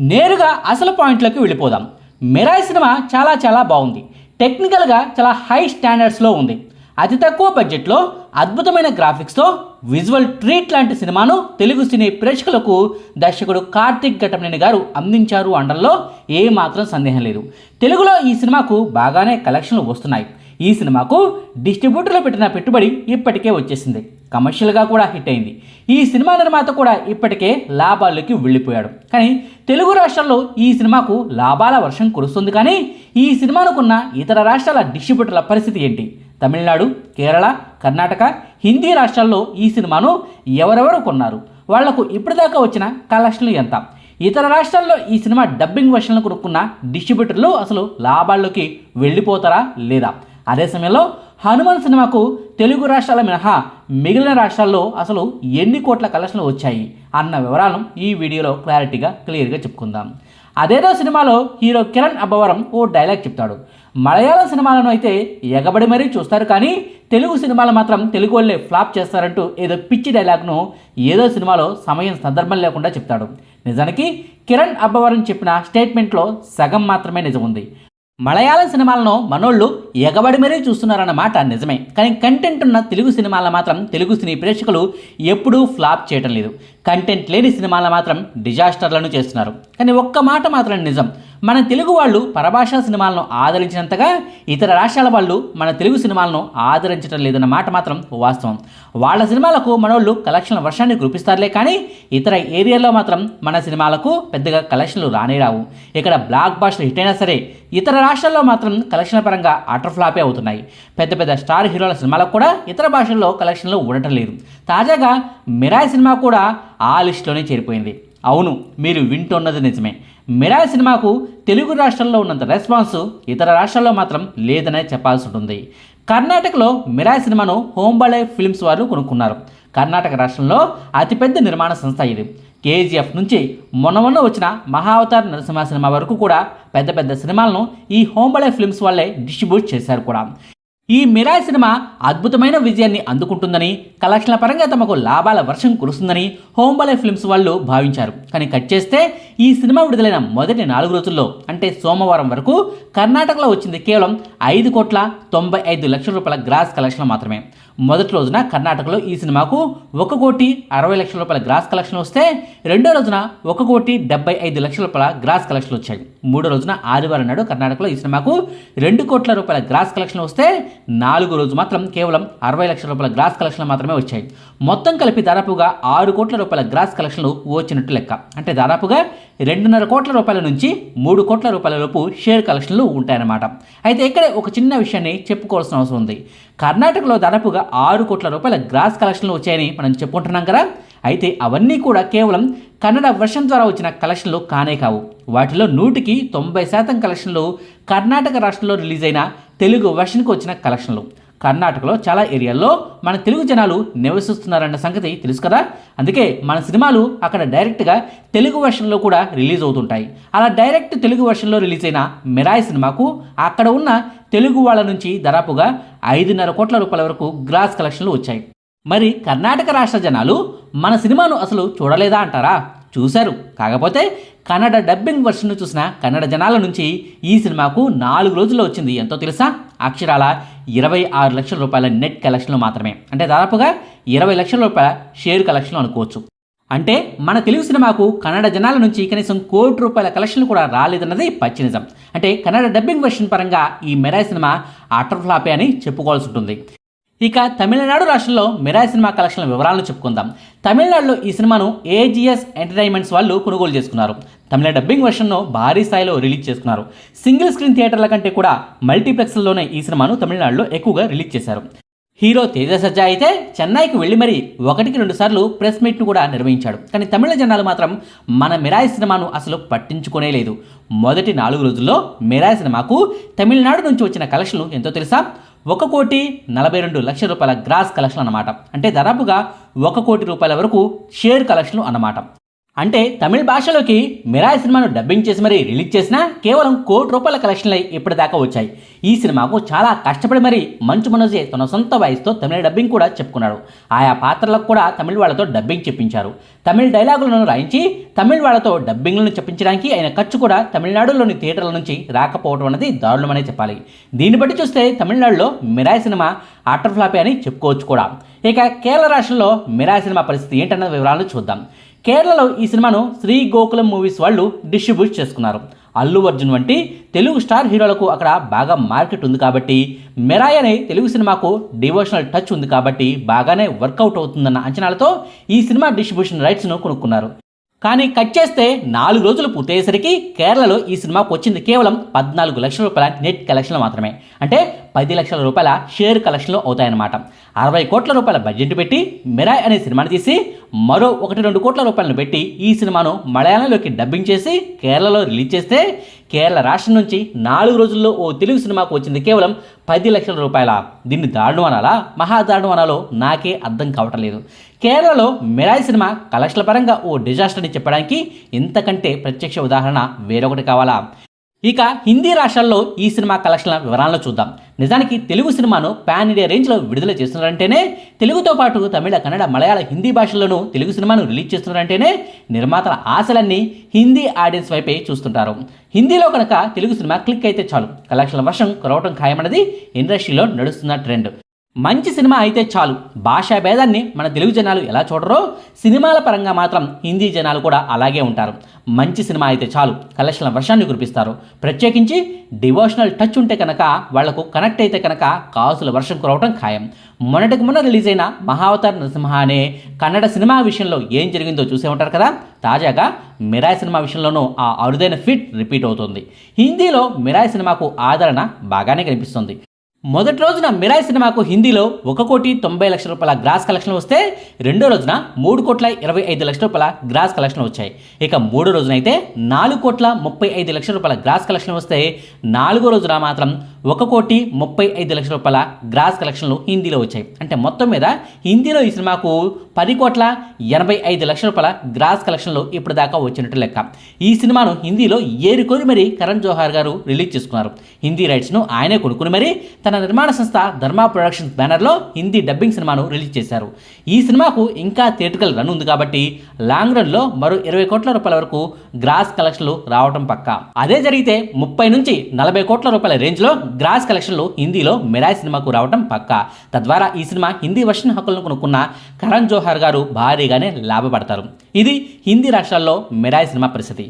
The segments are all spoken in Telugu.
నేరుగా అసలు పాయింట్లోకి వెళ్ళిపోదాం. మిరాయి సినిమా చాలా చాలా బాగుంది. టెక్నికల్గా చాలా హై స్టాండర్డ్స్లో ఉంది. అతి తక్కువ బడ్జెట్లో అద్భుతమైన గ్రాఫిక్స్తో విజువల్ ట్రీట్ లాంటి సినిమాను తెలుగు సినీ ప్రేక్షకులకు దర్శకుడు కార్తిక్ ఘటమనేని గారు అందించారు అనడంలో ఏమాత్రం సందేహం లేదు. తెలుగులో ఈ సినిమాకు బాగానే కలెక్షన్లు వస్తున్నాయి. ఈ సినిమాకు డిస్ట్రిబ్యూటర్లు పెట్టిన పెట్టుబడి ఇప్పటికే వచ్చేసింది. కమర్షియల్గా కూడా హిట్ అయింది. ఈ సినిమా నిర్మాత కూడా ఇప్పటికే లాభాల్లోకి వెళ్ళిపోయాడు. కానీ తెలుగు రాష్ట్రాల్లో ఈ సినిమాకు లాభాల వర్షం కురుస్తుంది కానీ ఈ సినిమానుకున్న ఇతర రాష్ట్రాల డిస్ట్రిబ్యూటర్ల పరిస్థితి ఏంటి? తమిళనాడు కేరళ కర్ణాటక హిందీ రాష్ట్రాల్లో ఈ సినిమాను ఎవరెవరు కొన్నారు? వాళ్ళకు ఇప్పటిదాకా వచ్చిన కలెక్షన్లు ఎంత? ఇతర రాష్ట్రాల్లో ఈ సినిమా డబ్బింగ్ వర్షన్లు కొనుక్కున్న డిస్ట్రిబ్యూటర్లు అసలు లాభాల్లోకి వెళ్ళిపోతారా లేదా? అదే సమయంలో హనుమాన్ సినిమాకు తెలుగు రాష్ట్రాల మినహా మిగిలిన రాష్ట్రాల్లో అసలు ఎన్ని కోట్ల కలెక్షన్లు వచ్చాయి అన్న వివరాలను ఈ వీడియోలో క్లారిటీగా క్లియర్గా చెప్పుకుందాం. అదేదో సినిమాలో హీరో కిరణ్ అబ్బవరం ఓ డైలాగ్ చెప్తాడు. మలయాళం సినిమాలను అయితే ఎగబడి మరీ చూస్తారు కానీ తెలుగు సినిమాలు మాత్రం తెలుగు వాళ్ళే ఫ్లాప్ చేస్తారంటూ ఏదో పిచ్చి డైలాగ్ను ఏదో సినిమాలో సమయం సందర్భం లేకుండా చెప్తాడు. నిజానికి కిరణ్ అబ్బవరం చెప్పిన స్టేట్మెంట్లో సగం మాత్రమే నిజం ఉంది. మలయాళం సినిమాలను మనోళ్ళు ఎగబడి మరీ చూస్తున్నారన్నమాట నిజమే. కానీ కంటెంట్ ఉన్న తెలుగు సినిమాలను మాత్రం తెలుగు సినీ ప్రేక్షకులు ఎప్పుడూ ఫ్లాప్ చేయటం లేదు. కంటెంట్ లేని సినిమాలను మాత్రం డిజాస్టర్లను చేస్తున్నారు. కానీ ఒక్క మాట మాత్రం నిజం. మన తెలుగు వాళ్ళు పరభాషా సినిమాలను ఆదరించినంతగా ఇతర రాష్ట్రాల వాళ్ళు మన తెలుగు సినిమాలను ఆదరించడం లేదన్న మాట మాత్రం వాస్తవం. వాళ్ళ సినిమాలకు మనోళ్ళు కలెక్షన్ల వర్షాన్ని కురిపిస్తారులే కానీ ఇతర ఏరియాల్లో మాత్రం మన సినిమాలకు పెద్దగా కలెక్షన్లు రానే రావు. ఇక్కడ బ్లాక్ బాస్టర్ హిట్ అయినా సరే ఇతర రాష్ట్రాల్లో మాత్రం కలెక్షన్ల పరంగా అటర్ ఫ్లాపే అవుతున్నాయి. పెద్ద పెద్ద స్టార్ హీరోల సినిమాలకు కూడా ఇతర భాషల్లో కలెక్షన్లు ఉండటం లేదు. తాజాగా మిరాయ్ సినిమా కూడా ఆ లిస్టులోనే చేరిపోయింది. అవును మీరు వింటున్నది నిజమే. మిరాయ్ సినిమాకు తెలుగు రాష్ట్రాల్లో ఉన్నంత రెస్పాన్స్ ఇతర రాష్ట్రాల్లో మాత్రం లేదనే చెప్పాల్సి ఉంటుంది. కర్ణాటకలో మిరాయ్ సినిమాను హోంబళే ఫిల్మ్స్ వారు కొనుక్కున్నారు. కర్ణాటక రాష్ట్రంలో అతిపెద్ద నిర్మాణ సంస్థ ఇది. కేజీఎఫ్ నుంచి మొన్న మొన్న వచ్చిన మహావతార నరసింహ సినిమా వరకు కూడా పెద్ద పెద్ద సినిమాలను ఈ హోంబళే ఫిల్మ్స్ వాళ్ళే డిస్ట్రిబ్యూట్ చేశారు కూడా. ఈ మిరాయ్ సినిమా అద్భుతమైన విజయాన్ని అందుకుంటుందని కలెక్షన్ల పరంగా తమకు లాభాల వర్షం కురుస్తుందని హోంబలే ఫిల్మ్స్ వాళ్ళు భావించారు. కానీ కట్ చేస్తే ఈ సినిమా విడుదలైన మొదటి నాలుగు రోజుల్లో అంటే సోమవారం వరకు కర్ణాటకలో వచ్చింది కేవలం ఐదు కోట్ల తొంభై ఐదు లక్షల రూపాయల గ్రాస్ కలెక్షన్లు మాత్రమే. మొదటి రోజున కర్ణాటకలో ఈ సినిమాకు ఒక కోటి అరవై లక్షల రూపాయల గ్రాస్ కలెక్షన్ వస్తే రెండో రోజున ఒక కోటి డెబ్బై ఐదు లక్షల రూపాయల గ్రాస్ కలెక్షన్లు వచ్చాయి. మూడో రోజున ఆదివారం నాడు కర్ణాటకలో ఈ సినిమాకు రెండు కోట్ల రూపాయల గ్రాస్ కలెక్షన్ వస్తే నాలుగో రోజు మాత్రం కేవలం అరవై లక్షల రూపాయల గ్రాస్ కలెక్షన్లు మాత్రమే వచ్చాయి. మొత్తం కలిపి దాదాపుగా ఆరు కోట్ల రూపాయల గ్రాస్ కలెక్షన్లు వచ్చినట్టు లెక్క. అంటే దాదాపుగా రెండున్నర కోట్ల రూపాయల నుంచి మూడు కోట్ల రూపాయల లోపు షేర్ కలెక్షన్లు ఉంటాయన్నమాట. అయితే ఇక్కడే ఒక చిన్న విషయాన్ని చెప్పుకోవాల్సిన అవసరం ఉంది. కర్ణాటకలో దాదాపుగా ఆరు కోట్ల రూపాయల గ్రాస్ కలెక్షన్లు వచ్చాయని మనం చెప్పుకుంటున్నాం కదా. అయితే అవన్నీ కూడా కేవలం కన్నడ వర్షన్ ద్వారా వచ్చిన కలెక్షన్లు కానే కావు. వాటిలో నూటికి తొంభై శాతం కలెక్షన్లు కర్ణాటక రాష్ట్రంలో రిలీజ్ అయిన తెలుగు వర్షన్కి వచ్చిన కలెక్షన్లు. కర్ణాటకలో చాలా ఏరియాల్లో మన తెలుగు జనాలు నివసిస్తున్నారన్న సంగతి తెలుసు కదా? అందుకే మన సినిమాలు అక్కడ డైరెక్ట్గా తెలుగు వర్షన్లో కూడా రిలీజ్ అవుతుంటాయి. అలా డైరెక్ట్ తెలుగు వర్షన్లో రిలీజ్ అయిన మిరాయి సినిమాకు అక్కడ ఉన్న తెలుగు వాళ్ళ నుంచి దాదాపుగా ఐదున్నర కోట్ల రూపాయల వరకు గ్రాస్ కలెక్షన్లు వచ్చాయి. మరి కర్ణాటక రాష్ట్ర జనాలు మన సినిమాను అసలు చూడలేదా అంటారా? చూశారు. కాకపోతే కన్నడ డబ్బింగ్ వర్షన్ను చూసిన కన్నడ జనాల నుంచి ఈ సినిమాకు నాలుగు రోజుల్లో వచ్చింది. ఎంతో తెలుసా? అక్షరాల ఇరవై ఆరు లక్షల రూపాయల నెట్ కలెక్షన్లు మాత్రమే. అంటే దాదాపుగా ఇరవై లక్షల రూపాయల షేర్ కలెక్షన్లు అనుకోవచ్చు. అంటే మన తెలుగు సినిమాకు కన్నడ జనాల నుంచి కనీసం కోటి రూపాయల కలెక్షన్లు కూడా రాలేదన్నది పచ్చి నిజం అంటే కన్నడ డబ్బింగ్ వెర్షన్ పరంగా ఈ మెరాయ్ సినిమా అటర్ ఫ్లాపే అని చెప్పుకోవాల్సి ఉంటుంది. ఇక తమిళనాడు రాష్ట్రంలో మిరాయ్ సినిమా కలెక్షన్ల వివరాలను చెప్పుకుందాం. తమిళనాడులో ఈ సినిమాను ఏజిఎస్ ఎంటర్టైన్మెంట్స్ వాళ్ళు కొనుగోలు చేసుకున్నారు. తమిళ డబ్బింగ్ వెర్షన్ను భారీ స్థాయిలో రిలీజ్ చేసుకున్నారు. సింగిల్ స్క్రీన్ థియేటర్ల కంటే కూడా మల్టీప్లెక్స్లోనే ఈ సినిమాను తమిళనాడులో ఎక్కువగా రిలీజ్ చేశారు. హీరో తేజ సజ్జా అయితే చెన్నైకి వెళ్ళి మరీ ఒకటికి రెండు సార్లు ప్రెస్ మీట్ను కూడా నిర్వహించాడు. కానీ తమిళ జనాలు మాత్రం మన మిరాయ్ సినిమాను అసలు పట్టించుకునే లేదు. మొదటి నాలుగు రోజుల్లో మిరాయ్ సినిమాకు తమిళనాడు నుంచి వచ్చిన కలెక్షన్లు ఎంతో తెలుసా? ఒక కోటి నలభై రెండు లక్షల రూపాయల గ్రాస్ కలెక్షన్ అన్నమాట. అంటే దాదాపుగా ఒక కోటి రూపాయల వరకు షేర్ కలెక్షన్లు అన్నమాట. అంటే తమిళ భాషలోకి మిరాయి సినిమాను డబ్బింగ్ చేసి మరీ రిలీజ్ చేసినా కేవలం కోటి రూపాయల కలెక్షన్లు ఇప్పటిదాకా వచ్చాయి. ఈ సినిమాకు చాలా కష్టపడి మరీ మంచు మనోజే తన సొంత వాయిస్తో తమిళ డబ్బింగ్ కూడా చెప్పుకున్నాడు. ఆయా పాత్రలకు కూడా తమిళ వాళ్ళతో డబ్బింగ్ చెప్పించారు. తమిళ డైలాగులను రాయించి తమిళ వాళ్ళతో డబ్బింగ్లను చెప్పించడానికి ఆయన ఖర్చు కూడా తమిళనాడులోని థియేటర్ల నుంచి రాకపోవడం అనేది దారుణమనే చెప్పాలి. దీన్ని బట్టి చూస్తే తమిళనాడులో మిరాయి సినిమా ఆటర్ ఫ్లాపే అని చెప్పుకోవచ్చు కూడా. ఇక కేరళ రాష్ట్రంలో మిరాయి సినిమా పరిస్థితి ఏంటన్న వివరాలను చూద్దాం. కేరళలో ఈ సినిమాను శ్రీ గోకులం మూవీస్ వాళ్ళు డిస్ట్రిబ్యూట్ చేసుకున్నారు. అల్లు అర్జున్ వంటి తెలుగు స్టార్ హీరోలకు అక్కడ బాగా మార్కెట్ ఉంది కాబట్టి మెరాయ్ అనే తెలుగు సినిమాకు డివోషనల్ టచ్ ఉంది కాబట్టి బాగానే వర్కౌట్ అవుతుందన్న అంచనాలతో ఈ సినిమా డిస్ట్రిబ్యూషన్ రైట్స్ను కొనుక్కున్నారు. కానీ కట్ చేస్తే నాలుగు రోజులు పూర్తయ్యేసరికి కేరళలో ఈ సినిమాకు వచ్చింది కేవలం పద్నాలుగు లక్షల రూపాయల నెట్ కలెక్షన్లు మాత్రమే. అంటే పది లక్షల రూపాయల షేర్ కలెక్షన్లు అవుతాయన్నమాట. అరవై కోట్ల రూపాయల బడ్జెట్ పెట్టి మిరాయ్ అనే సినిమాని తీసి మరో ఒకటి రెండు కోట్ల రూపాయలను పెట్టి ఈ సినిమాను మలయాళంలోకి డబ్బింగ్ చేసి కేరళలో రిలీజ్ చేస్తే కేరళ రాష్ట్రం నుంచి నాలుగు రోజుల్లో ఓ తెలుగు సినిమాకు వచ్చింది కేవలం పది లక్షల రూపాయల. దీన్ని దారుణం అనాలా? మహా దారుణం అనాలో నాకే అర్థం కావటం లేదు. కేరళలో మిరాయి సినిమా కలెక్షన్ల పరంగా ఓ డిజాస్టర్ని చెప్పడానికి ఇంతకంటే ప్రత్యక్ష ఉదాహరణ వేరొకటి కావాలా? ఇక హిందీ రాష్ట్రాల్లో ఈ సినిమా కలెక్షన్ల వివరాలను చూద్దాం. నిజానికి తెలుగు సినిమాను పాన్ ఇండియా రేంజ్లో విడుదల చేస్తున్నారంటేనే తెలుగుతో పాటు తమిళ కన్నడ మలయాళ హిందీ భాషల్లోనూ తెలుగు సినిమాను రిలీజ్ చేస్తున్నారంటేనే నిర్మాతల ఆశలన్నీ హిందీ ఆడియన్స్ వైపే చూస్తుంటారు. హిందీలో కనుక తెలుగు సినిమా క్లిక్ అయితే చాలు. కలెక్షన్ల వర్షం కురవటం ఖాయమన్నది ఇండస్ట్రీలో నడుస్తున్న ట్రెండ్. మంచి సినిమా అయితే చాలు. భాషా భేదాన్ని మన తెలుగు జనాలు ఎలా చూడరో సినిమాల పరంగా మాత్రం హిందీ జనాలు కూడా అలాగే ఉంటారు. మంచి సినిమా అయితే చాలు. కలెక్షన్ల వర్షాన్ని కురిపిస్తారు. ప్రత్యేకించి డివోషనల్ టచ్ ఉంటే కనుక వాళ్ళకు కనెక్ట్ అయితే కనుక కాసుల వర్షం కురవటం ఖాయం. మొన్నటికి మొన్న రిలీజ్ అయిన మహావతార్ నరసింహ అనే కన్నడ సినిమా విషయంలో ఏం జరిగిందో చూసే ఉంటారు కదా? తాజాగా మిరాయ్ సినిమా విషయంలోనూ ఆ అరుదైన ఫిట్ రిపీట్ అవుతుంది. హిందీలో మిరాయ్ సినిమాకు ఆదరణ బాగానే కనిపిస్తుంది. మొదటి రోజున మిరాయ్ సినిమాకు హిందీలో ఒక కోటి తొంభై లక్షల రూపాయల గ్రాస్ కలెక్షన్ వస్తే రెండో రోజున మూడు కోట్ల ఇరవై ఐదు లక్షల రూపాయల గ్రాస్ కలెక్షన్ వచ్చాయి. ఇక మూడో రోజున అయితే నాలుగు కోట్ల ముప్పై ఐదు లక్షల రూపాయల గ్రాస్ కలెక్షన్ వస్తే నాలుగో రోజున మాత్రం ఒక కోటి ముప్పై ఐదు లక్షల రూపాయల గ్రాస్ కలెక్షన్లు హిందీలో వచ్చాయి. అంటే మొత్తం మీద హిందీలో ఈ సినిమాకు పది కోట్ల ఎనభై ఐదు లక్షల రూపాయల గ్రాస్ కలెక్షన్లు ఇప్పుడు దాకా వచ్చినట్టు లెక్క. ఈ సినిమాను హిందీలో ఏరుకొని మరి కరణ్ జోహార్ గారు రిలీజ్ చేసుకున్నారు. హిందీ రైట్స్ను ఆయనే కొనుక్కుని మరి తన నిర్మాణ సంస్థ ధర్మా ప్రొడక్షన్స్ బ్యానర్లో హిందీ డబ్బింగ్ సినిమాను రిలీజ్ చేశారు. ఈ సినిమాకు ఇంకా థియేటికల్ రన్ ఉంది కాబట్టి లాంగ్ రన్లో మరో ఇరవై కోట్ల రూపాయల వరకు గ్రాస్ కలెక్షన్లు రావడం పక్క. అదే జరిగితే ముప్పై నుంచి నలభై కోట్ల రూపాయల రేంజ్లో గ్రాస్ కలెక్షన్లు హిందీలో మిరాయ్ సినిమాకు రావడం పక్క. తద్వారా ఈ సినిమా హిందీ వర్షన్ హక్కులను కొనుక్కున్న కరణ్ జోహార్ గారు భారీగానే లాభపడతారు. ఇది హిందీ రాష్ట్రాల్లో మిరాయ్ సినిమా పరిస్థితి.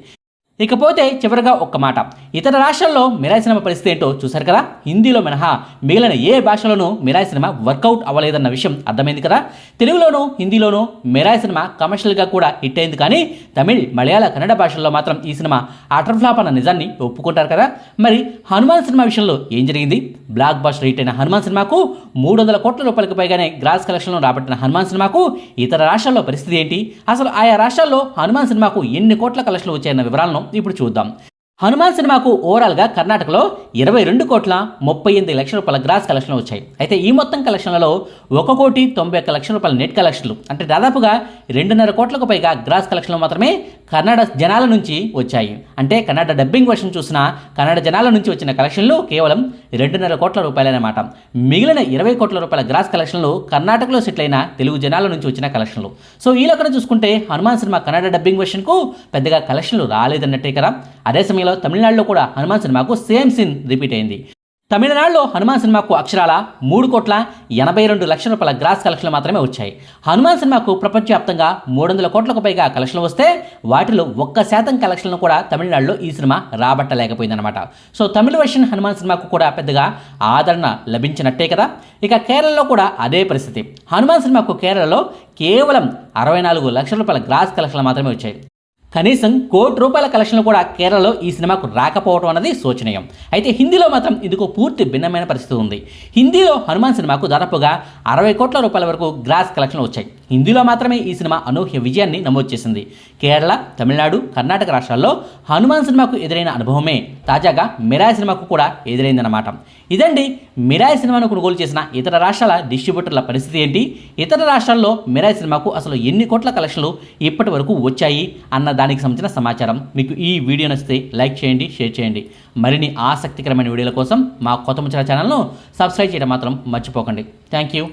ఇకపోతే చివరిగా ఒక్క మాట. ఇతర రాష్ట్రాల్లో మిరాయ్ సినిమా పరిస్థితి ఏంటో చూశారు కదా? హిందీలో మినహా మిగిలిన ఏ భాషలోనూ మిరాయి సినిమా వర్కౌట్ అవ్వలేదన్న విషయం అర్థమైంది కదా? తెలుగులోనూ హిందీలోనూ మిరాయి సినిమా కమర్షియల్గా కూడా హిట్ అయింది కానీ తమిళ్ మలయాళ కన్నడ భాషల్లో మాత్రం ఈ సినిమా అటర్ ఫ్లాప్ అన్న నిజాన్ని ఒప్పుకుంటారు కదా? మరి హనుమాన్ సినిమా విషయంలో ఏం జరిగింది? బ్లాక్ బాస్టర్ హిట్ అయిన హనుమాన్ సినిమాకు మూడు వందల కోట్ల రూపాయలకు పైగానే గ్రాస్ కలెక్షన్లు రాబట్టిన హనుమాన్ సినిమాకు ఇతర రాష్ట్రాల్లో పరిస్థితి ఏంటి? అసలు ఆయా రాష్ట్రాల్లో హనుమాన్ సినిమాకు ఎన్ని కోట్ల కలెక్షన్లు వచ్చాయన్న వివరాలను ఇప్పుడు చూద్దాం. హనుమాన్ సినిమాకు ఓవరాల్గా కర్ణాటకలో ఇరవై రెండు కోట్ల ముప్పై ఎనిమిది లక్షల రూపాయల గ్రాస్ కలెక్షన్లు వచ్చాయి. అయితే ఈ మొత్తం కలెక్షన్లలో ఒక కోటి తొంభై ఒక్క లక్షల రూపాయల నెట్ కలెక్షన్లు అంటే దాదాపుగా రెండున్నర కోట్లకు పైగా గ్రాస్ కలెక్షన్లు మాత్రమే కన్నడ జనాల నుంచి వచ్చాయి. అంటే కన్నడ డబ్బింగ్ వర్షన్ చూసిన కన్నడ జనాల నుంచి వచ్చిన కలెక్షన్లు కేవలం రెండున్నర కోట్ల రూపాయలన్నమాట మిగిలిన ఇరవై కోట్ల రూపాయల గ్రాస్ కలెక్షన్లు కర్ణాటకలో సెటిల్ అయిన తెలుగు జనాల నుంచి వచ్చిన కలెక్షన్లు. సో ఈ లెక్కన చూసుకుంటే హనుమాన్ సినిమా కన్నడ డబ్బింగ్ వర్షన్కు పెద్దగా కలెక్షన్లు రాలేదన్నట్టే కదా. అదే సమయంలో తమిళనాడులో కూడా హనుమాన్ సినిమాకు సేమ్ సీన్ రిపీట్ అయింది. తమిళనాడులో హనుమాన్ సినిమాకు అక్షరాల మూడు కోట్ల ఎనభై రెండు లక్షల రూపాయల గ్రాస్ కలెక్షన్లు మాత్రమే వచ్చాయి. హనుమాన్ సినిమాకు ప్రపంచవ్యాప్తంగా మూడు వందల కోట్లకు పైగా కలెక్షన్లు వస్తే వాటిలో ఒక్క శాతం కలెక్షన్లు కూడా తమిళనాడులో ఈ సినిమా రాబట్టలేకపోయిందనమాట సో తమిళ వర్షన్ హనుమాన్ సినిమాకు కూడా పెద్దగా ఆదరణ లభించినట్టే కదా? ఇక కేరళలో కూడా అదే పరిస్థితి. హనుమాన్ సినిమాకు కేరళలో కేవలం అరవై నాలుగు లక్షల రూపాయల గ్రాస్ కలెక్షన్లు మాత్రమే వచ్చాయి. కనీసం కోటి రూపాయల కలెక్షన్లు కూడా కేరళలో ఈ సినిమాకు రాకపోవడం అనేది శోచనీయం. అయితే హిందీలో మాత్రం ఇందుకు పూర్తి భిన్నమైన పరిస్థితి ఉంది. హిందీలో హనుమాన్ సినిమాకు దాదాపుగా అరవై కోట్ల రూపాయల వరకు గ్రాస్ కలెక్షన్లు వచ్చాయి. హిందీలో మాత్రమే ఈ సినిమా అనూహ్య విజయాన్ని నమోదు చేసింది. కేరళ తమిళనాడు కర్ణాటక రాష్ట్రాల్లో హనుమాన్ సినిమాకు ఎదురైన అనుభవమే తాజాగా మిరాయ్ సినిమాకు కూడా ఎదురైందన్నమాట. ఇదండి మిరాయి సినిమాను కొనుగోలు చేసిన ఇతర రాష్ట్రాల డిస్ట్రిబ్యూటర్ల పరిస్థితి ఏంటి? ఇతర రాష్ట్రాల్లో మిరాయి సినిమాకు అసలు ఎన్ని కోట్ల కలెక్షన్లు ఇప్పటి వరకు వచ్చాయి అన్న దానికి సంబంధించిన సమాచారం మీకు ఈ వీడియో నచ్చితే లైక్ చేయండి షేర్ చేయండి. మరిన్ని ఆసక్తికరమైన వీడియోల కోసం మా కొత్త ముచ్చల ఛానల్ను సబ్స్క్రైబ్ చేయడం మాత్రం మర్చిపోకండి. Thank you.